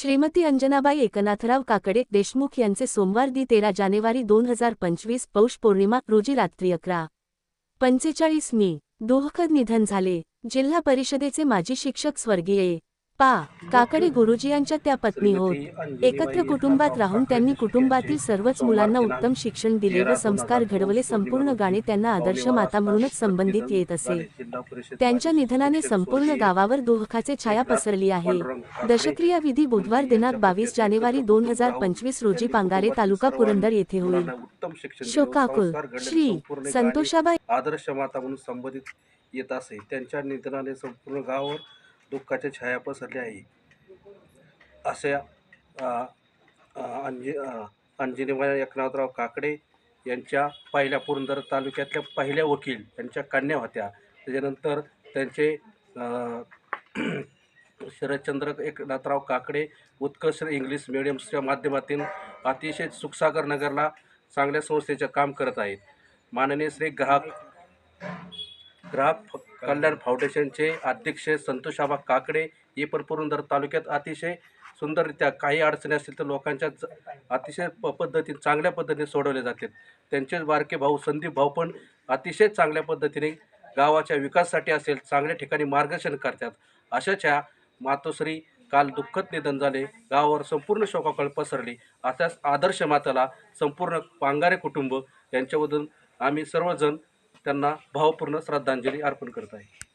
श्रीमती अंजनाबाई एकनाथराव काकडे देशमुख यांचे सोमवार दि तेरा जानेवारी दोन हजार पंचवीस पौष पौर्णिमा रोजी रात्री अकरा. पंचेचाळीस मी. दुःखद निधन झाले. जिल्हा परिषदेचे माजी शिक्षक स्वर्गीय पा काकडे गुरुजी यांच्या त्या पत्नी होत. एकत्र कुटुंबात राहून त्यांनी कुटुंबातील सर्वच मुलांना उत्तम शिक्षण दिले व संस्कार घडवले. संपूर्ण गाणे त्यांना आदर्श माता म्हणूनच संबंधित येत असे. त्यांच्या निधनाने संपूर्ण गावावर दुःखाचे छाया पसरली आहे. दशक्रिया विधी बुधवार दिनांक बावीस जानेवारी दोन हजार पंचवीस रोजी पांगारे तालुका पुरंदर येथे होईल. शोकाकुल श्री संतोषाबाई आदर्श माता म्हणून संबंधित येत असे. त्यांच्या निधनाने संपूर्ण गावावर दुःखाच्या छाया पसरल्या आहे. अशा अ, अ, अंजी अंजनीबाई एकनाथराव काकडे यांच्या पहिल्या पुरंदर तालुक्यातल्या पहिल्या वकील यांच्या कन्या होत्या. त्याच्यानंतर त्यांचे शरदचंद्र एकनाथराव काकडे उत्कर्ष इंग्लिश मिडियमच्या माध्यमातून अतिशय सुखसागर नगरला चांगल्या संस्थेचे काम करत आहेत. माननीय श्री ग्राहक ग्राहक कल्याण फाउंडेशनचे अध्यक्ष संतोषाबा काकडे हे पण पुरंदर तालुक्यात अतिशय सुंदररित्या काही अडचणी असतील तर लोकांच्या अतिशय प पद्धतीने चांगल्या पद्धतीने सोडवले जातात त्यांचे बारके भाऊ संदीप भाऊ पण अतिशय चांगल्या पद्धतीने गावाच्या विकासासाठी असेल चांगल्या ठिकाणी मार्गदर्शन करतात. अशाच्या मातोश्री काल दुःखद निधन झाले गावावर संपूर्ण शोकाकळ पसरली. अशाच आदर्श माताला संपूर्ण पांगारे कुटुंब यांच्यामधून आम्ही सर्वजण त्यांना भावपूर्ण श्रद्धांजली अर्पण करत आहे.